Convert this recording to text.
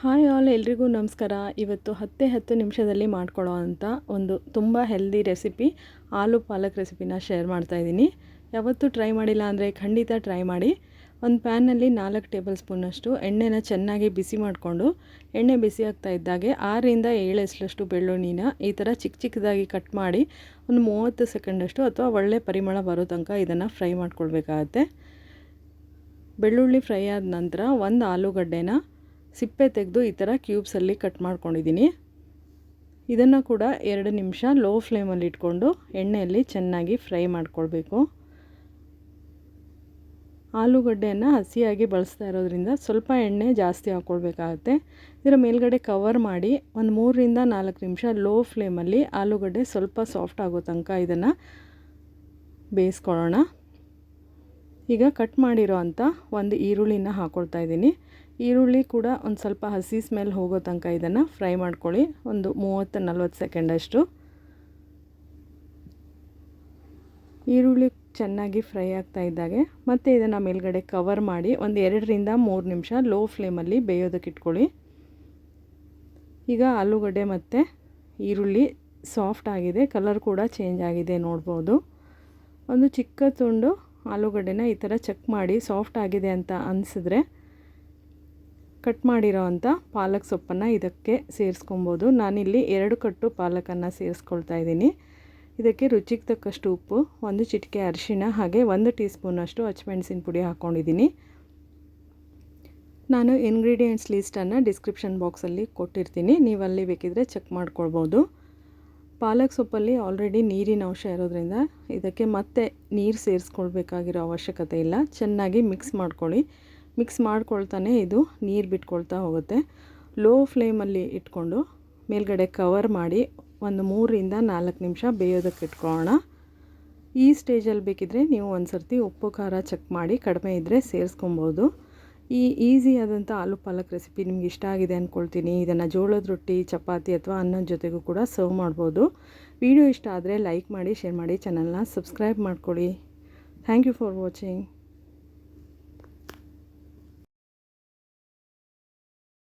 Hi all, ಎಲ್ರಿಗೂ ನಮಸ್ಕಾರ. ಇವತ್ತು ಹತ್ತೇ ಹತ್ತು ನಿಮಿಷದಲ್ಲಿ ಮಾಡ್ಕೊಳ್ಳೋ ಅಂಥ ಒಂದು ತುಂಬ ಹೆಲ್ದಿ ರೆಸಿಪಿ ಆಲೂ ಪಾಲಕ್ ರೆಸಿಪಿನ ಶೇರ್ ಮಾಡ್ತಾ ಇದ್ದೀನಿ. ಯಾವತ್ತೂ ಟ್ರೈ ಮಾಡಿಲ್ಲ ಅಂದರೆ ಖಂಡಿತ ಟ್ರೈ ಮಾಡಿ. ಒಂದು ಪ್ಯಾನಲ್ಲಿ ನಾಲ್ಕು ಟೇಬಲ್ ಸ್ಪೂನಷ್ಟು ಎಣ್ಣೆನ ಚೆನ್ನಾಗಿ ಬಿಸಿ ಮಾಡಿಕೊಂಡು, ಎಣ್ಣೆ ಬಿಸಿ ಆಗ್ತಾ ಇದ್ದಾಗೆ ಆರರಿಂದ ಏಳು ಎಸ್ಲಷ್ಟು ಬೆಳ್ಳುಳ್ಳಿನ ಈ ಥರ ಚಿಕ್ಕ ಚಿಕ್ಕದಾಗಿ ಕಟ್ ಮಾಡಿ ಒಂದು ಮೂವತ್ತು ಸೆಕೆಂಡಷ್ಟು ಅಥವಾ ಒಳ್ಳೆ ಪರಿಮಳ ಬರೋ ತನಕ ಇದನ್ನು ಫ್ರೈ ಮಾಡ್ಕೊಳ್ಬೇಕಾಗತ್ತೆ. ಬೆಳ್ಳುಳ್ಳಿ ಫ್ರೈ ಆದ ನಂತರ ಒಂದು ಆಲೂಗಡ್ಡೆನ ಸಿಪ್ಪೆ ತೆಗೆದು ಈ ಥರ ಕ್ಯೂಬ್ಸಲ್ಲಿ ಕಟ್ ಮಾಡ್ಕೊಂಡಿದ್ದೀನಿ. ಇದನ್ನು ಕೂಡ ಎರಡು ನಿಮಿಷ ಲೋ ಫ್ಲೇಮಲ್ಲಿ ಇಟ್ಕೊಂಡು ಎಣ್ಣೆಯಲ್ಲಿ ಚೆನ್ನಾಗಿ ಫ್ರೈ ಮಾಡ್ಕೊಳ್ಬೇಕು. ಆಲೂಗಡ್ಡೆಯನ್ನು ಹಸಿಯಾಗಿ ಬಳಸ್ತಾ ಇರೋದ್ರಿಂದ ಸ್ವಲ್ಪ ಎಣ್ಣೆ ಜಾಸ್ತಿ ಹಾಕ್ಕೊಳ್ಬೇಕಾಗತ್ತೆ. ಇದರ ಮೇಲ್ಗಡೆ ಕವರ್ ಮಾಡಿ ಒಂದು ಮೂರರಿಂದ ನಾಲ್ಕು ನಿಮಿಷ ಲೋ ಫ್ಲೇಮಲ್ಲಿ ಆಲೂಗಡ್ಡೆ ಸ್ವಲ್ಪ ಸಾಫ್ಟ್ ಆಗೋ ತನಕ ಇದನ್ನು ಬೇಯಿಸ್ಕೊಳ್ಳೋಣ. ಈಗ ಕಟ್ ಮಾಡಿರೋ ಅಂಥ ಒಂದು ಈರುಳ್ಳಿನ ಹಾಕ್ಕೊಳ್ತಾ ಇದ್ದೀನಿ. ಈರುಳ್ಳಿ ಕೂಡ ಒಂದು ಸ್ವಲ್ಪ ಹಸಿ ಸ್ಮೆಲ್ ಹೋಗೋ ತನಕ ಇದನ್ನು ಫ್ರೈ ಮಾಡ್ಕೊಳ್ಳಿ. ಒಂದು ಮೂವತ್ತು ನಲ್ವತ್ತು ಸೆಕೆಂಡಷ್ಟು ಈರುಳ್ಳಿ ಚೆನ್ನಾಗಿ ಫ್ರೈ ಆಗ್ತಾ ಇದ್ದಾಗೆ. ಮತ್ತು ಇದನ್ನು ಮೇಲ್ಗಡೆ ಕವರ್ ಮಾಡಿ ಒಂದು ಎರಡರಿಂದ ಮೂರು ನಿಮಿಷ ಲೋ ಫ್ಲೇಮಲ್ಲಿ ಬೇಯೋದಕ್ಕೆ ಇಟ್ಕೊಳ್ಳಿ. ಈಗ ಆಲೂಗಡ್ಡೆ ಮತ್ತು ಈರುಳ್ಳಿ ಸಾಫ್ಟ್ ಆಗಿದೆ. ಕಲರ್ ಕೂಡ ಚೇಂಜ್ ಆಗಿದೆ ನೋಡ್ಬೋದು. ಒಂದು ಚಿಕ್ಕ ತುಂಡು ಆಲೂಗಡ್ಡೆನ ಈ ಥರ ಚೆಕ್ ಮಾಡಿ ಸಾಫ್ಟ್ ಆಗಿದೆ ಅಂತ ಅನಿಸಿದ್ರೆ ಕಟ್ ಮಾಡಿರೋ ಅಂಥ ಪಾಲಕ್ ಸೊಪ್ಪನ್ನು ಇದಕ್ಕೆ ಸೇರಿಸ್ಕೊಬೋದು. ನಾನಿಲ್ಲಿ ಎರಡು ಕಟ್ಟು ಪಾಲಕನ್ನು ಸೇರಿಸ್ಕೊಳ್ತಾ ಇದ್ದೀನಿ. ಇದಕ್ಕೆ ರುಚಿಗೆ ತಕ್ಕಷ್ಟು ಉಪ್ಪು, ಒಂದು ಚಿಟಿಕೆ ಅರಿಶಿಣ, ಹಾಗೆ ಒಂದು ಟೀ ಸ್ಪೂನಷ್ಟು ಹಚ್ಮೆಣಸಿನ ಪುಡಿ ಹಾಕ್ಕೊಂಡಿದ್ದೀನಿ. ನಾನು ಇಂಗ್ರೀಡಿಯೆಂಟ್ಸ್ ಲೀಸ್ಟನ್ನು ಡಿಸ್ಕ್ರಿಪ್ಷನ್ ಬಾಕ್ಸಲ್ಲಿ ಕೊಟ್ಟಿರ್ತೀನಿ. ನೀವು ಅಲ್ಲಿ ಬೇಕಿದ್ರೆ ಚೆಕ್ ಮಾಡ್ಕೊಳ್ಬೋದು. ಪಾಲಕ್ ಸೊಪ್ಪಲ್ಲಿ ಆಲ್ರೆಡಿ ನೀರಿನ ಅಂಶ ಇರೋದ್ರಿಂದ ಇದಕ್ಕೆ ಮತ್ತೆ ನೀರು ಸೇರಿಸ್ಕೊಳ್ಬೇಕಾಗಿರೋ ಅವಶ್ಯಕತೆ ಇಲ್ಲ. ಚೆನ್ನಾಗಿ ಮಿಕ್ಸ್ ಮಾಡ್ಕೊಳ್ಳಿ. ಮಿಕ್ಸ್ ಮಾಡ್ಕೊಳ್ತಾನೆ ಇದು, ನೀರು ಬಿಟ್ಕೊಳ್ತಾ ಹೋಗುತ್ತೆ. ಲೋ ಫ್ಲೇಮಲ್ಲಿ ಇಟ್ಕೊಂಡು ಮೇಲ್ಗಡೆ ಕವರ್ ಮಾಡಿ ಒಂದು ಮೂರರಿಂದ ನಾಲ್ಕು ನಿಮಿಷ ಬೇಯೋದಕ್ಕೆ ಇಟ್ಕೊಳ್ಳೋಣ. ಈ ಸ್ಟೇಜಲ್ಲಿ ಬೇಕಿದ್ರೆ ನೀವು ಒಂದು ಸರ್ತಿ ಉಪ್ಪು, ಖಾರ ಚೆಕ್ ಮಾಡಿ ಕಡಿಮೆ ಇದ್ದರೆ ಸೇರಿಸ್ಕೊಬೋದು. ಈ ಈಸಿಯಾದಂಥ ಆಲೂ ಪಾಲಕ್ ರೆಸಿಪಿ ನಿಮ್ಗೆ ಇಷ್ಟ ಆಗಿದೆ ಅಂದ್ಕೊಳ್ತೀನಿ ಇದನ್ನು ಜೋಳದ ರೊಟ್ಟಿ, ಚಪಾತಿ ಅಥವಾ ಅನ್ನದ ಜೊತೆಗೂ ಕೂಡ ಸರ್ವ್ ಮಾಡ್ಬೋದು. ವಿಡಿಯೋ ಇಷ್ಟ ಆದರೆ ಲೈಕ್ ಮಾಡಿ ಶೇರ್ ಮಾಡಿ ಚಾನಲ್ನ ಸಬ್ಸ್ಕ್ರೈಬ್ ಮಾಡ್ಕೊಳ್ಳಿ. Thank you for watching